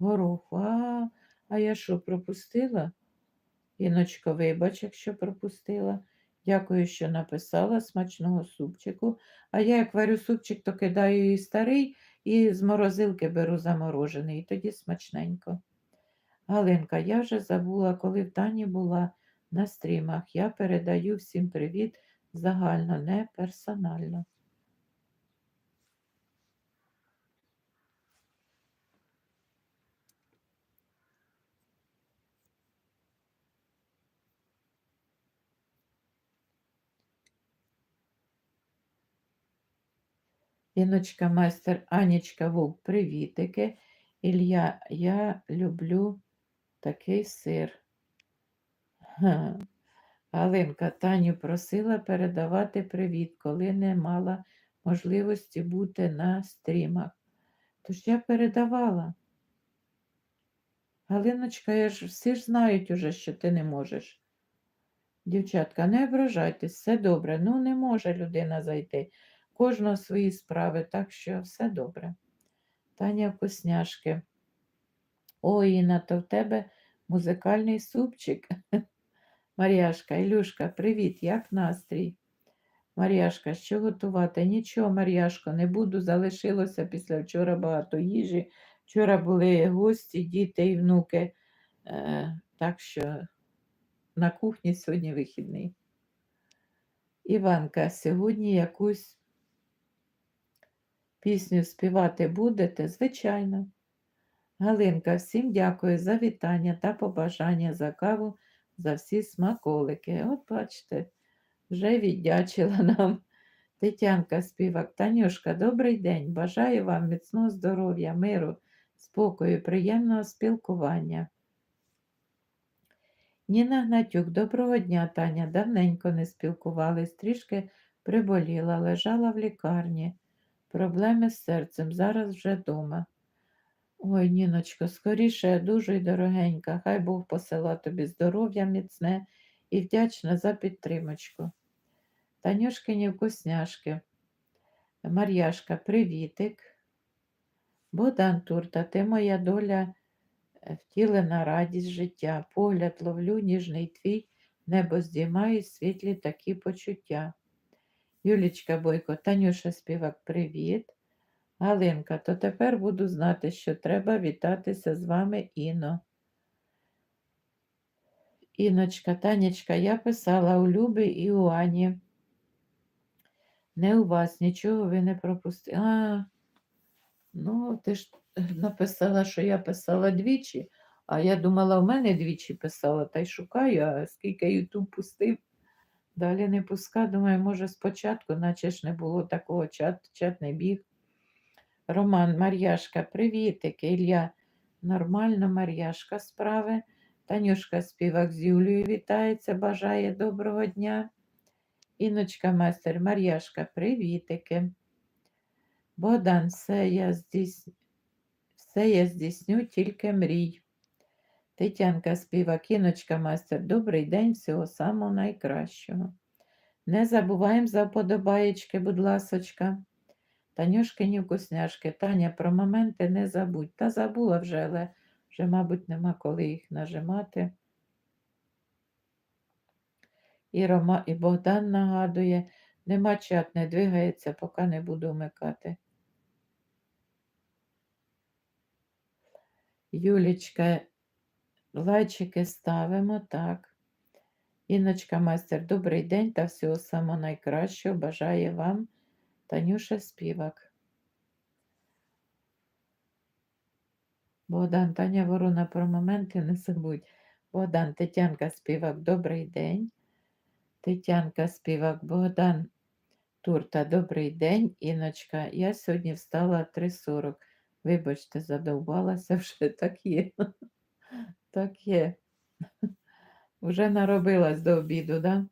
гороху. А, а я що, пропустила? Іночко, вибач, якщо пропустила. Дякую, що написала смачного супчику. А я як варю супчик, то кидаю і старий, і з морозилки беру заморожений, і тоді смачненько. Галинка, я вже забула, коли в Тані була на стрімах. Я передаю всім привіт загально, не персонально. Іночка, майстер, Анічка, Вовк, привітики. Ілля, я люблю такий сир. Га. Галинка Таню просила передавати привіт, коли не мала можливості бути на стрімах. Тож я передавала. Галиночка, я ж, всі ж знають уже, що ти не можеш. Дівчатка, не ображайтесь, все добре. Ну, не може людина зайти. Кожного свої справи, так що все добре. Таня вкусняшки. Ой, Інна, то в тебе музикальний супчик. Мар'яшка, Ілюшка, привіт, як настрій? Мар'яшка, що готувати? Нічого, Мар'яшко, не буду. Залишилося після вчора багато їжі. Вчора були гості, діти і внуки. Е, так що на кухні сьогодні вихідний. Іванка, сьогодні якусь пісню співати будете? Звичайно. Галинка, всім дякую за вітання та побажання за каву, за всі смаколики. От бачите, вже віддячила нам Тетянка співак. Танюшка, добрий день. Бажаю вам міцного здоров'я, миру, спокою, приємного спілкування. Ніна Гнатюк, доброго дня, Таня. Давненько не спілкувались, трішки приболіла, лежала в лікарні. Проблеми з серцем, зараз вже вдома. Ой, Ніночко, скоріше, дуже й дорогенька. Хай Бог посила тобі здоров'я міцне і вдячна за підтримочку. Танюшкині вкусняшки. Мар'яшка, привітик. Богдан Турта, ти моя доля е, втілена радість життя. Погляд ловлю, ніжний твій, небо здіймаю, світлі такі почуття. Юлічка Бойко, Танюша співак, привіт. Галинка, то тепер буду знати, що треба вітатися з вами Іно. Іночка, Танечка, я писала у Люби і у Ані. Не у вас, нічого ви не пропустили. Ну, ти ж написала, що я писала двічі, а я думала, в мене двічі писала, та й шукаю, а скільки Ютуб пустив. Далі не пуска, думаю, може, спочатку, наче ж не було такого чат, чат не біг. Роман, Мар'яшка, привітики, Ілля. Нормально, Мар'яшка, справи. Танюшка співак з Юлією вітається, бажає доброго дня. Іночка майстер, Мар'яшка, привітики. Богдан, все я, здійс... все я здійсню, тільки мрій. Тетянка співак, Іночка майстер, добрий день, всього самого найкращого. Не забуваємо за вподобаєчки, будь ласочка. Танюшкині вкусняшки. Таня, про моменти не забудь. Та забула вже, але вже, мабуть, нема коли їх нажимати. І Рома, і Богдан нагадує, нема чат, не двигається, поки не буду вмикати. Юлічка, лайчики ставимо, так. Іночка майстер, добрий день та всього самого найкращого. Бажає вам Танюша співак. Богдан, Таня Ворона про моменти не забудь. Богдан, Тетянка співак, добрий день. Тетянка співак, Богдан Турта, добрий день. Іночка, я сьогодні встала 3.40. Вибачте, задовбалася вже так є. Так є. Вже наробилась до обіду, да?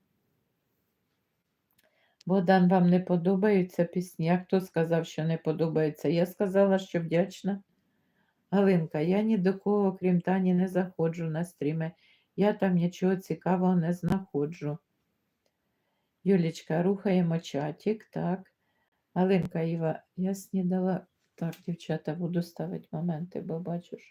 Богдан, вам не подобаються пісні? А хто сказав, що не подобається? Я сказала, що вдячна. Галинка, я ні до кого, крім Тані, не заходжу на стріми. Я там нічого цікавого не знаходжу. Юлічка, рухаємо чатик, так. Галинка Іва, я снідала. Так, дівчата, буду ставити моменти, бо бачу, що.